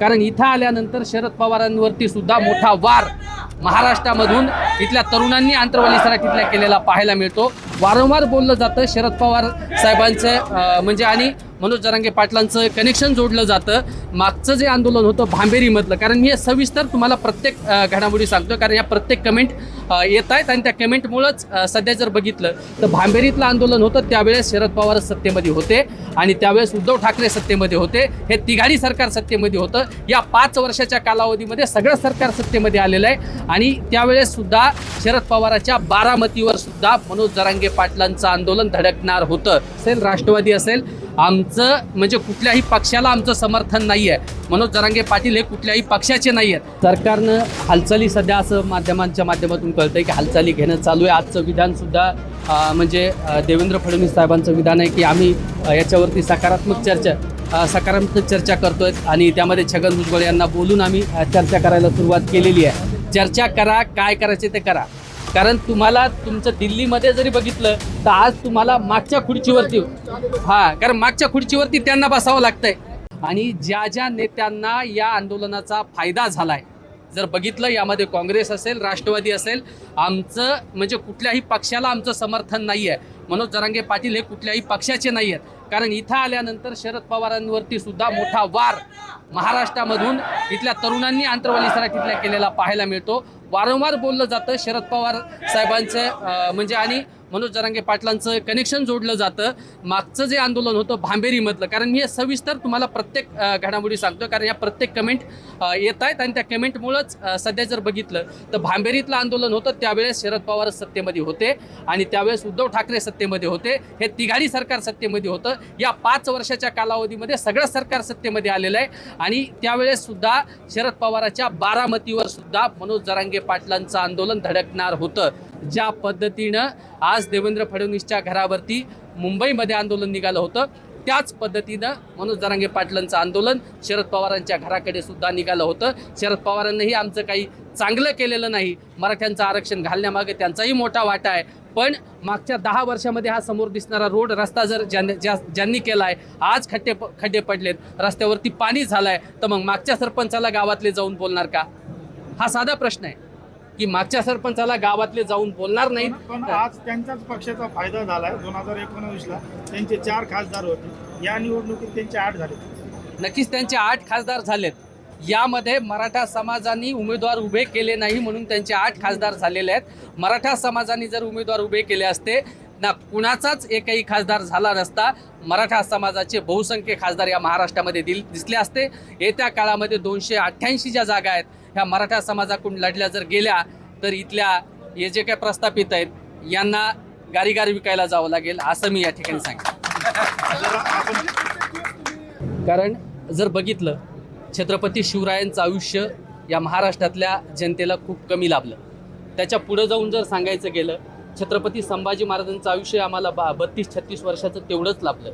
कारण इथं आल्यानंतर शरद पवारांवरती सुद्धा मोठा वार महाराष्ट्रामधून इथल्या तरुणांनी आंतरवाली सराटीतल्या केलेला पाहायला मिळतो. वारंवार बोललं जातं शरद पवार साहेबांचं म्हणजे आणि मनोज जरांगे पाटलांचं कनेक्शन जोडलं जातं. मागचं जे आंदोलन होतं भांबेरीमधलं कारण मी हे सविस्तर तुम्हाला प्रत्येक घडामोडी सांगतो कारण या प्रत्येक कमेंट येत आहेत आणि त्या कमेंटमुळंच सध्या जर बघितलं तर भांबेरीतलं आंदोलन होतं त्यावेळेस शरद पवार सत्तेमध्ये होते आणि त्यावेळेस उद्धव ठाकरे सत्तेमध्ये होते. हे तिघाडी सरकार सत्तेमध्ये होतं. या पाच वर्षाच्या कालावधीमध्ये सगळं सरकार सत्तेमध्ये आलेलं आहे आणि त्यावेळेस सुद्धा शरद पवाराच्या बारामतीवर सुद्धा मनोज जरांगे पाटलांचं आंदोलन धडकणार होतं. असेल राष्ट्रवादी असेल आमचं म्हणजे कुठल्याही पक्षाला आमचं समर्थन नाही आहे मनोज जरांगे पाटील हे कुठल्याही पक्षाचे नाही आहेत सरकारनं हालचाली सध्या असं माध्यमांच्या माध्यमातून कळतंय की हालचाली घेणं चालू आहे. आजचं विधानसुद्धा म्हणजे देवेंद्र फडणवीस साहेबांचं विधान आहे की आम्ही याच्यावरती सकारात्मक चर्चा सकारात्मक चर्चा करतोय आणि त्यामध्ये छगन भुजबळ यांना बोलून आम्ही चर्चा करायला सुरुवात केलेली आहे. चर्चा करा काय करायचे ते करा. कारण तुम्हाला तुमचं दिल्लीमध्ये जरी बघितलं तर आज तुम्हाला मागच्या खुर्चीवरती हा कारण मागच्या खुर्चीवरती त्यांना बसावं लागतंय. आणि ज्या ज्या नेत्यांना या आंदोलनाचा फायदा झालाय जर बघितलं यामध्ये काँग्रेस असेल राष्ट्रवादी असेल आमचं म्हणजे कुठल्याही पक्षाला आमचं समर्थन नाही आहे मनोज जरांगे पाटील हे कुठल्याही पक्षाचे नाही आहेत कारण इथं आल्यानंतर शरद पवारांवरती सुद्धा मोठा वार महाराष्ट्रामधून इथल्या तरुणांनी आंतरवाली सराटीतल्या केलेला पाहायला मिळतो. वारंवार बोललं जातं शरद पवार साहेबांचं म्हणजे आणि मनोज जरांगे पाटलांचं कनेक्शन जोडलं जातं. मागचं जे आंदोलन होतं भांबेरीमधलं कारण मी हे सविस्तर तुम्हाला प्रत्येक घडामोडी सांगतो कारण या प्रत्येक कमेंट येत आहेत आणि त्या कमेंटमुळंच सध्या जर बघितलं तर भांबेरीतलं आंदोलन होतं त्यावेळेस शरद पवार सत्तेमध्ये होते आणि त्यावेळेस उद्धव ठाकरे सत्तेमध्ये होते. हे तिघाडी सरकार सत्तेमध्ये होतं. या पाच वर्षाच्या कालावधीमध्ये सगळं सरकार सत्तेमध्ये आलेलं आहे आणि त्यावेळेस सुद्धा शरद पवाराच्या बारामतीवर सुद्धा मनोज जरांगे पाटलांचं आंदोलन धडकणार होतं. ज्या पद्धतीनं आज देवेंद्र फडणवीसच्या घरावरती मुंबईमध्ये आंदोलन निघालं होतं त्याच पद्धतीनं मनोज जरांगे पाटलांचं आंदोलन शरद पवारांच्या घराकडे सुद्धा निघालं होतं. शरद पवारांनीही आमचं काही चांगलं केलेलं नाही. मराठ्यांचं आरक्षण घालण्यामागे त्यांचाही मोठा वाटा आहे. पण मागच्या दहा वर्षामध्ये हा समोर दिसणारा रोड रस्ता जर ज्यांनी ज्या ज्यांनी केला आहे आज खड्डे प- खड्डे पडलेत. रस्त्यावरती पाणी झालं आहे तर मग मागच्या सरपंचाला गावातले जाऊन बोलणार का? हा साधा प्रश्न आहे. की मागच्या सरपंचाला गावातले जाऊन बोलणार नाहीत पण आज त्यांच्याच पक्षाचा फायदा झालाय. दोन हजार एकोणावीसला त्यांचे चार खासदार होते. या निवडणुकीत त्यांचे आठ झाले. नक्कीच त्यांचे आठ खासदार झालेत. यामध्ये मराठा समाजाने उमेदवार उभे केले नाही म्हणून त्यांचे आठ खासदार झालेले आहेत. मराठा समाजाने जर उमेदवार उभे केले असते ना कुणाचाच एकही खासदार झाला नसता. मराठा समाजाचे बहुसंख्य खासदार या महाराष्ट्रामध्ये दिल दिसले असते. येत्या काळामध्ये दोनशे अठ्ठ्याऐंशी ज्या जागा आहेत ह्या मराठा समाजाकडून लढल्या जर गेल्या तर इथल्या हे जे काही प्रस्थापित आहेत यांना गारीगारी विकायला जावं लागेल असं मी या ठिकाणी सांगेन. कारण जर बघितलं छत्रपती शिवरायांचं आयुष्य या महाराष्ट्रातल्या जनतेला खूप कमी लाभलं. त्याच्या पुढं जाऊन जर सांगायचं गेलं छत्रपती संभाजी महाराजांचं आयुष्य आम्हाला बा बत्तीस छत्तीस वर्षाचं तेवढंच लाभलं.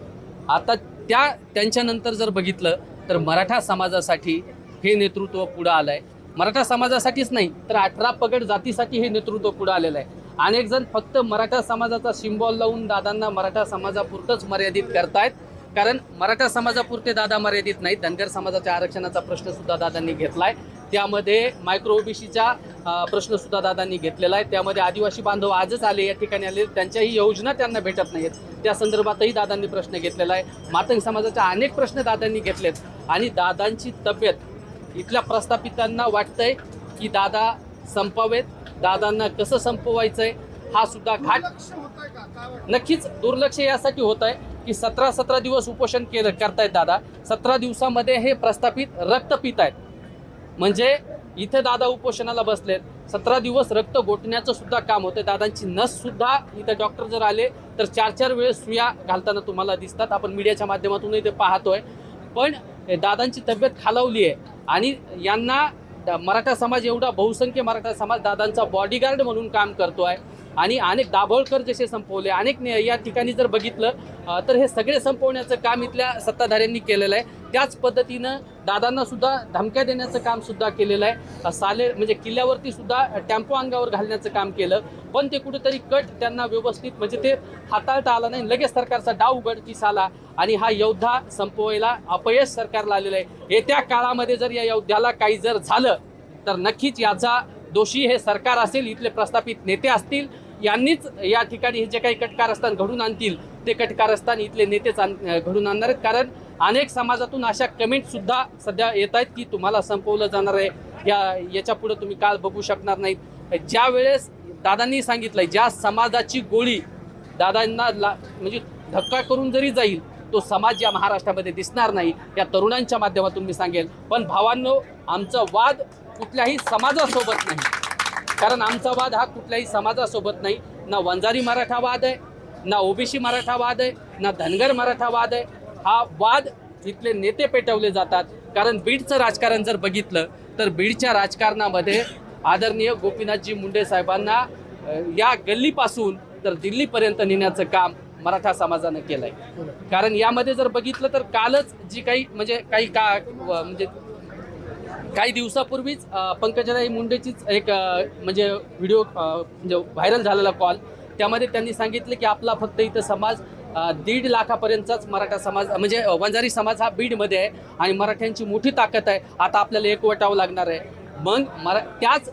आता त्या त्यांच्यानंतर जर बघितलं तर मराठा समाजासाठी हे नेतृत्व पुढं आलं आहे मराठा समाजासाठीच नाही तर अठरा पगड जातीसाठी हे नेतृत्व पुढं आलेलं आहे. अनेक जण फक्त मराठा समाजाचा सिम्बॉल लावून दादांना मराठा समाजापुरतंच मर्यादित करतायत. कारण मराठा समाजापुरते दादा मर्यादित नाहीत. धनगर समाजाच्या आरक्षणाचा प्रश्नसुद्धा दादांनी घेतला आहे त्यामध्ये मायक्रो ओबीसीचा प्रश्नसुद्धा दादांनी घेतलेला आहे. त्यामध्ये आदिवासी बांधव आजच आले या ठिकाणी आले. त्यांच्याही योजना त्यांना भेटत नाहीत त्या संदर्भातही दादांनी प्रश्न घेतलेला आहे. मातंग समाजाच्या अनेक प्रश्न दादांनी घेतलेत. आणि दादांची तब्येत इथल्या प्रस्थापितांना वाटतंय की दादा संपवेत. दादांना कसं संपवायचंय हा सुद्धा घाट नक्कीच दुर्लक्ष यासाठी होत आहे की सतरा सतरा दिवस उपोषण केलं करतायत दादा. सतरा दिवसामध्ये हे प्रस्थापित रक्त पित आहेत. म्हणजे इथे दादा उपोषणाला बसलेत. सतरा दिवस रक्त गोठण्याचं सुद्धा काम होतं दादांची नस सुद्धा इथे डॉक्टर जर आले तर चार चार वेळेस सुया घालताना तुम्हाला दिसतात. आपण मीडियाच्या माध्यमातूनही ते पाहतोय. पण दादांची तब्येत खालावली आहे आणि यांना द- मराठा समाज एवढा बहुसंख्य मराठा समाज दादांचा बॉडीगार्ड म्हणून काम करतो आहे आणि अनेक दाभोळकर जसे संपवले अनेक या ठिकाणी जर बघितलं तर हे सगळे संपवण्याचं काम इथल्या सत्ताधाऱ्यांनी केलेलं आहे. त्याच पद्धतीनं दादांना सुद्धा धमक्या देण्याचं काम सुद्धा केलेलं आहे. साले म्हणजे किल्ल्यावरती सुद्धा टेम्पो अंगावर घालण्याचं काम केलं. पण ते कुठेतरी कट त्यांना व्यवस्थित म्हणजे ते हाताळता आला नाही. लगेच सरकारचा डाव उघडकीस आला आणि हा योद्धा संपवायला अपयश सरकारला आलेलं आहे. येत्या काळामध्ये जर या योद्ध्याला काही जर झालं तर नक्कीच याचा दोषी हे सरकार असेल इथले प्रस्थापित नेते असतील यांनीच या ठिकाणी हे जे काही कटकारस्थान घडून आणतील ते कटकारस्थान इथले नेतेच आण- घडून आणणार आहेत. कारण अनेक समाजातून अशा कमेंट सुद्धा सध्या येत आहेत की तुम्हाला संपवलं जाणार आहे. या याच्यापुढे तुम्ही काल बघू शकणार नाहीत. ज्या वेळेस दादांनी सांगितलंय ज्या समाजाची गोळी दादांना ला म्हणजे धक्का करून जरी जाईल तो समाज या महाराष्ट्रामध्ये दिसणार नाही. या तरुणांच्या माध्यमातून मी सांगेल पण भावांनो आमचा वाद कुठल्याही समाजासोबत नाही. कारण आमचा वाद हा कुठल्याही समाजासोबत नाही. ना वंजारी मराठा वाद आहे ना ओबीसी मराठा वाद आहे ना धनगर मराठा वाद आहे. हा वाद इथले नेते पेटवले जातात. कारण बीडचं राजकारण जर बघितलं तर बीडच्या राजकारणामध्ये आदरणीय गोपीनाथजी मुंडे साहेबांना या गल्लीपासून तर दिल्लीपर्यंत नेण्याचं काम मराठा समाजानं केलंय. कारण यामध्ये जर बघितलं तर कालच जी काही म्हणजे काही का म्हणजे काही दिवसापूर्वीच अ, पंकजाताई मुंडेचीच एक म्हणजे व्हिडिओ म्हणजे व्हायरल झालेला कॉल त्यामध्ये त्यांनी सांगितलं की आपला फक्त इथं समाज दीड लाखापर्यंतचाच मराठा समाज म्हणजे वंजारी समाज हा बीडमध्ये आहे आणि मराठ्यांची मोठी ताकद आहे. आता आपल्याला एकवटावं लागणार आहे. मग मरा त्याच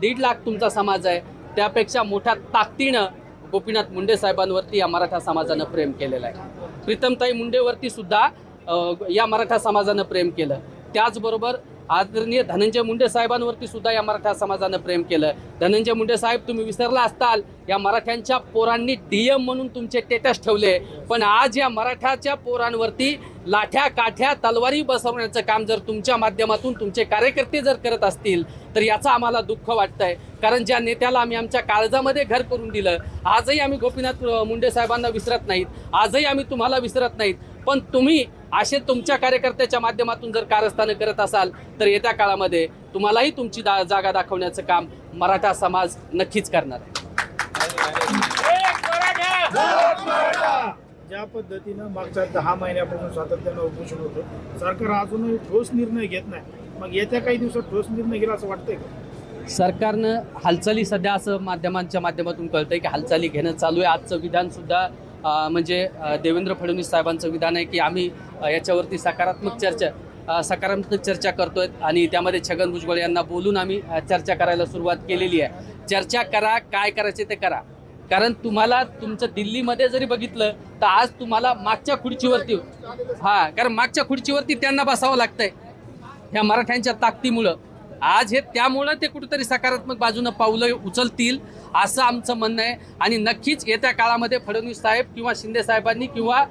दीड लाख तुमचा समाज आहे. त्यापेक्षा मोठ्या ताकदीनं गोपीनाथ मुंडे साहेबांवरती या मराठा समाजानं प्रेम केलेलं आहे. प्रीतमताई मुंडेवरती सुद्धा या मराठा समाजानं प्रेम केलं. त्याचबरोबर आदरणीय धनंजय मुंडे साहेबांवरती सुद्धा या मराठा समाजानं प्रेम केलं. धनंजय मुंडे साहेब तुम्ही विसरला असताल. या मराठ्यांच्या पोरांनी डीएम म्हणून तुमचे टेटस ठेवले. पण आज या मराठाच्या पोरांवरती लाठ्या काठ्या तलवारी बसवण्याचं काम जर तुमच्या माध्यमातून तुमचे कार्यकर्ते जर करत असतील तर याचं आम्हाला दुःख वाटतंय. कारण ज्या नेत्याला आम्ही आमच्या काळजामध्ये घर करून दिलं आजही आम्ही गोपीनाथ मुंडे साहेबांना विसरत नाहीत. आजही आम्ही तुम्हाला विसरत नाहीत. पण तुम्ही असे तुमच्या कार्यकर्त्याच्या माध्यमातून जर कारस्थानं करत असाल तर येत्या काळामध्ये तुम्हालाही तुमची दा जागा दाखवण्याचं काम मराठा समाज नक्कीच करणार आहे. ज्या पद्धतीनं मागच्या दहा महिन्यापासून सातत्यानं उपोषण होतं सरकार अजूनही ठोस निर्णय घेत नाही. मग येत्या काही दिवसात ठोस निर्णय घेला असं वाटतंय का? सरकारनं हालचाली सध्या असं माध्यमांच्या माध्यमातून कळतंय की हालचाली घेणं चालू आहे. आजचं विधान सुद्धा अं, म्हणजे देवेंद्र फडणवीस साहेबांचं विधान आहे की आम्ही याच्यावरती सकारात्मक चर्चा सकारात्मक चर्चा करतोय आणि त्यामध्ये छगन भुजबळ यांना बोलून आम्ही चर्चा करायला सुरुवात केलेली आहे. चर्चा करा काय करायचे ते करा. कारण तुम्हाला तुमचं दिल्लीमध्ये जरी बघितलं तर आज तुम्हाला मागच्या खुर्चीवरती हा कारण मागच्या खुर्चीवरती त्यांना बसावं लागतंय. ह्या मराठ्यांच्या ताकदीमुळं. आज हे त्यामुळं ते कुठेतरी सकारात्मक बाजूनं पावलं उचलतील असं आमचं म्हणणं आहे. आणि नक्कीच येत्या काळामध्ये फडणवीस साहेब किंवा शिंदे साहेबांनी किंवा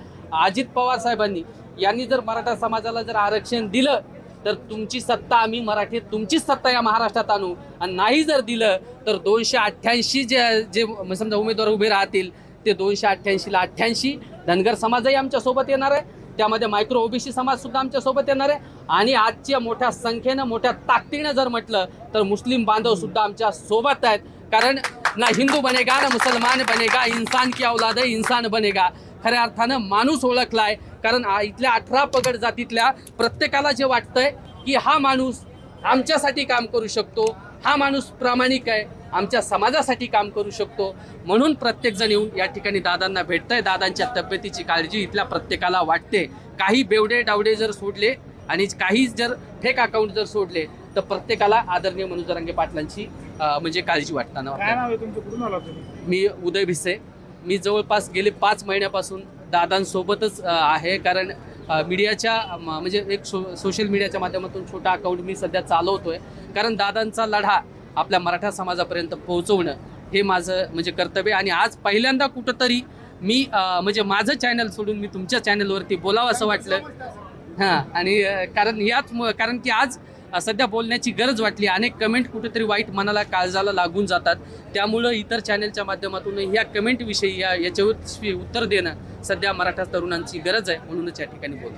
अजित पवार साहेबांनी यांनी जर मराठा समाजाला जर आरक्षण दिलं तर तुमची सत्ता आम्ही मराठीत तुमचीच सत्ता या महाराष्ट्रात आणू. आणि नाही जर दिलं तर दोनशे अठ्ठ्याऐंशी जे जे समजा उमेदवार उभे राहतील ते दोनशे अठ्ठ्याऐंशीला अठ्ठ्याऐंशी. धनगर समाजही आमच्यासोबत येणार आहे. त्यामध्ये मायक्रो ओबीसी समाज सुद्धा आमच्यासोबत येणार आहे. आणि आजच्या मोठ्या संख्येनं मोठ्या ताकदीनं जर म्हटलं तर मुस्लिम बांधव सुद्धा आमच्यासोबत आहेत. कारण ना हिंदू बनेगा ना मुसलमान बनेगा इंसान की औलाद आहे इन्सान बनेगा. खऱ्या अर्थानं माणूस ओळखलाय. कारण इथल्या अठरा पगड जातीतल्या प्रत्येकाला जे वाटतंय की हा माणूस आमच्यासाठी काम करू शकतो हा माणूस प्रामाणिक आहे आमच्या समाजासाठी काम करू शकतो. म्हणून प्रत्येकजण येऊन या ठिकाणी दादांना भेटतंय. दादांच्या तब्येतीची काळजी इथल्या प्रत्येकाला वाटते. काही बेवडे डावडे जर सोडले आणि काही जर फेक अकाउंट जर सोडले तर प्रत्येकाला आदरणीय मनोज रंगे पाटलांची म्हणजे काळजी वाटताना मी उदय भिसे. मी जवळपास गेले पाच महिन्यापासून दादांसोबतच आहे. कारण मीडियाच्या म- म्हणजे एक सो सोशल मीडियाच्या माध्यमातून छोटा अकाउंट मी सध्या चालवतो आहे कारण दादांचा लढा आपल्या मराठा समाजापर्यंत पोहोचवणं हे माझं म्हणजे कर्तव्य. आणि आज पहिल्यांदा कुठंतरी मी म्हणजे माझं चॅनल सोडून मी तुमच्या चॅनलवरती बोलावं असं वाटलं. हां आणि कारण याच कारण की आज सध्या बोलण्याची गरज वाटली. अनेक कमेंट कुठेतरी वाईट मनाला काळजाला लागून जातात. त्यामुळं इतर चॅनलच्या माध्यमातून ह्या कमेंटविषयी या याच्यावर उत्तर देणं सध्या मराठा तरुणांची गरज आहे म्हणूनच या ठिकाणी बोलतो.